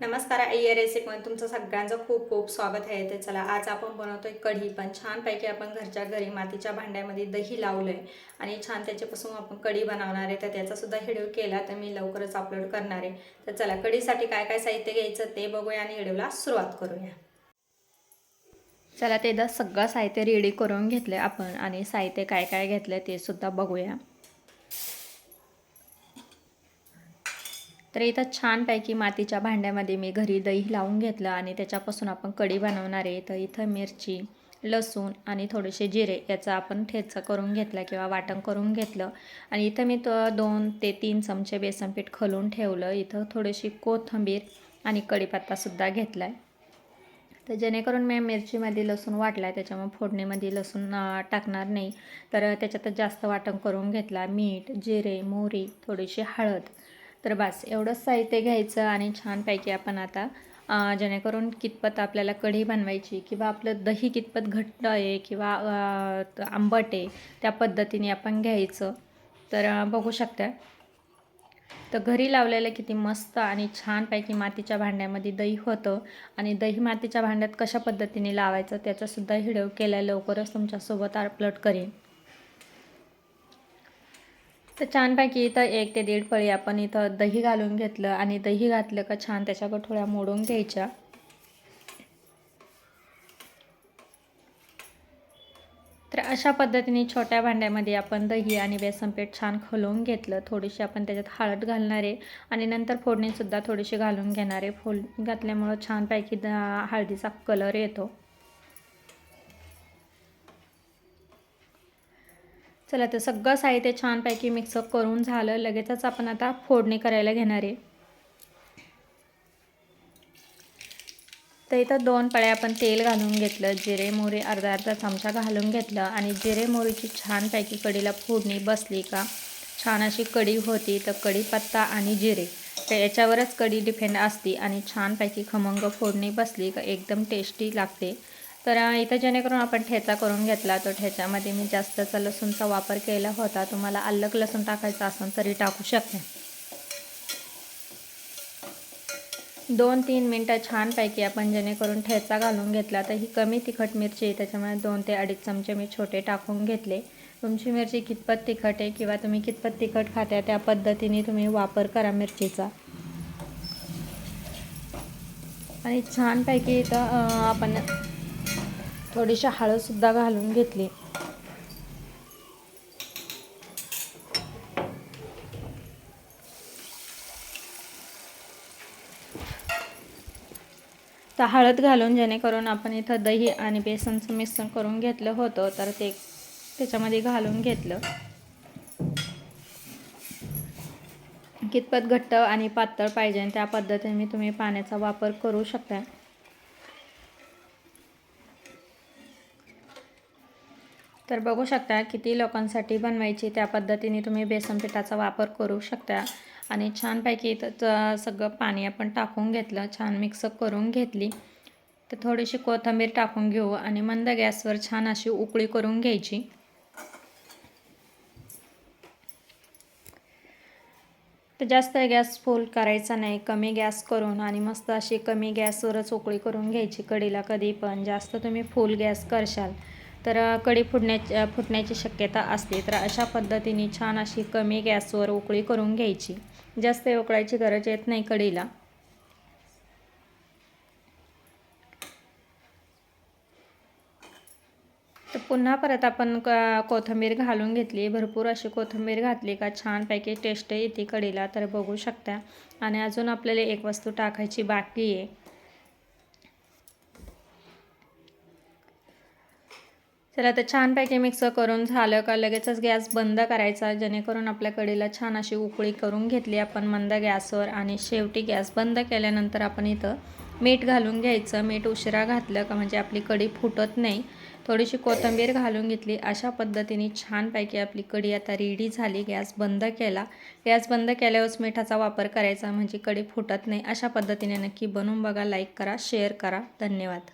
नमस्कार आई रेसिपीमध्ये तुमचं सगळ्यांचं खूप खूप स्वागत आहे. ते चला आज आपण बनवतोय कढी. पण छानपैकी आपण घरच्या घरी मातीच्या भांड्यामध्ये दही लावलं आहे आणि छान त्याच्यापासून आपण कढी बनवणार आहे. तर त्याचासुद्धा हिडिओ व्हिडिओ केला तर मी लवकरच अपलोड करणार आहे. तर चला कढीसाठी काय काय साहित्य घ्यायचं ते बघूया आणि व्हिडिओला सुरुवात करूया. चला ते दा सगळं साहित्य रेडी करून घेतलं आपण आणि साहित्य काय काय घेतलं ते सुद्धा बघूया. तर इथं छानपैकी मातीच्या भांड्यामध्ये मी घरी दही लावून घेतलं आणि त्याच्यापासून आपण कढी बनवणार आहे. तर इथं मिरची लसूण आणि थोडेसे जिरे याचा आपण ठेचा करून घेतला किंवा वाटण करून घेतलं. आणि इथं मी तो दोन ते तीन चमचे बेसन पीठ खलून ठेवलं. इथं थोडीशी कोथिंबीर आणि कढीपत्तासुद्धा घेतला आहे तर जेणेकरून मी मिरचीमध्ये लसूण वाटला आहे त्याच्यामुळे फोडणीमध्ये लसूण टाकणार नाही. तर त्याच्यातच जास्त वाटण करून घेतला. मीठ जिरे मोहरी थोडीशी हळद तर बस एवढंच साहित्य घ्यायचं आणि छानपैकी आपण आता जेणेकरून कितपत आपल्याला कढी बनवायची किंवा आपलं दही कितपत घट्ट आहे किंवा आंबट आहे त्या पद्धतीने आपण घ्यायचं. तर बघू शकता. तर घरी लावलेलं किती मस्त आणि छानपैकी मातीच्या भांड्यामध्ये दही होतं आणि दही मातीच्या भांड्यात कशा पद्धतीने लावायचं त्याचासुद्धा हिडव केला लवकरच तुमच्यासोबत अपलोड करेन. तर छानपैकी इथं एक ते दीड पळी आपण इथं दही घालून घेतलं आणि दही घातलं का छान त्याच्या कठोळ्या मोडून घ्यायच्या. तर अशा पद्धतीने छोट्या भांड्यामध्ये आपण दही आणि बेसनपीठ छान खलवून घेतलं. थोडीशी आपण त्याच्यात हळद घालणार आहे आणि नंतर फोडणीसुद्धा थोडीशी घालून घेणार आहे. फोड घातल्यामुळं छानपैकी द हळदीचा कलर येतो. चला तर सगळं साहित्य छानपैकी मिक्सअप करून झालं. लगेचच आपण आता फोडणी करायला घेणार आहे. तर इथं दोन पळ्या आपण तेल घालून घेतलं जिरे मोहरी अर्धा अर्धा चमचा घालून घेतलं. आणि जिरे मोहरीची छानपैकी कढीला फोडणी बसली का? छान अशी कढी होती तर कढीपत्ता आणि जिरे. तर याच्यावरच कढी डिपेंड असती आणि छानपैकी खमंग फोडणी बसली का? एकदम टेस्टी लागते. तर इथं जेणेकरून आपण ठेचा करून घेतला. तो ठेच्यामध्ये मी जास्तचा लसूणचा वापर केला होता. तुम्हाला अल्लक लसूण टाकायचं असेल तरी टाकू शकते. दोन तीन मिनटं छानपैकी आपण जेणेकरून ठेचा घालून घेतला. तर ही कमी तिखट मिरची आहे. त्याच्यामुळे दोन ते अडीच चमचे मी छोटे टाकून घेतले. तुमची मिरची कितपत तिखट आहे किंवा तुम्ही कितपत तिखट खात्या त्या पद्धतीने तुम्ही वापर करा मिरचीचा. आणि छानपैकी इथं आपण थोडीशी हळदसुद्धा घालून घेतली. तर हळद घालून जेणेकरून आपण इथं दही आणि बेसनचं मिश्रण करून घेतलं होतं तर ते त्याच्यामध्ये घालून घेतलं. कितपत घट्ट आणि पातळ पाहिजे त्या पद्धतीने तुम्ही पाण्याचा वापर करू शकता. तर बघू शकता किती लोकांसाठी बनवायची त्या पद्धतीने तुम्ही बेसन पिठाचा वापर करू शकता. आणि छानपैकी इथं सगळं पाणी आपण टाकून घेतलं छान मिक्सअप करून घेतली. तर थोडीशी कोथिंबीर टाकून घेऊ आणि मंद गॅसवर छान अशी उकळी करून घ्यायची. तर जास्त गॅस फुल करायचा नाही कमी गॅस करून आणि मस्त अशी कमी गॅसवरच उकळी करून घ्यायची कडीला कधी पण जास्त तुम्ही फुल गॅस करशाल तर कढी फुटण्याच्या फुटण्याची शक्यता असते तर अशा पद्धतीने छान अशी कमी गॅसवर उकळी करून घ्यायची. जास्त उकळायची गरज येत नाही कडीला तर पुन्हा परत आपण क कोथिंबीर घालून घेतली. भरपूर अशी कोथिंबीर घातली का छानपैकी टेस्ट येते कडीला तर बघू शकता. आणि अजून आपल्याला एक वस्तू टाकायची बाकी आहे. तर आता छानपैकी मिक्स करून झालं का लगेचच गॅस बंद करायचा जेणेकरून आपल्या कढीला छान अशी उकळी करून घेतली आपण मंद गॅसवर आणि शेवटी गॅस बंद केल्यानंतर आपण इथं मीठ घालून घ्यायचं. मीठ उशिरा घातलं का म्हणजे आपली कढी फुटत नाही. थोडीशी कोथिंबीर घालून घेतली. अशा पद्धतीने छानपैकी आपली कढी आता रेडी झाली. गॅस बंद केला. गॅस बंद केल्यावरच मिठाचा वापर करायचा म्हणजे कढी फुटत नाही. अशा पद्धतीने नक्की बनवून बघा लाईक करा शेअर करा. धन्यवाद.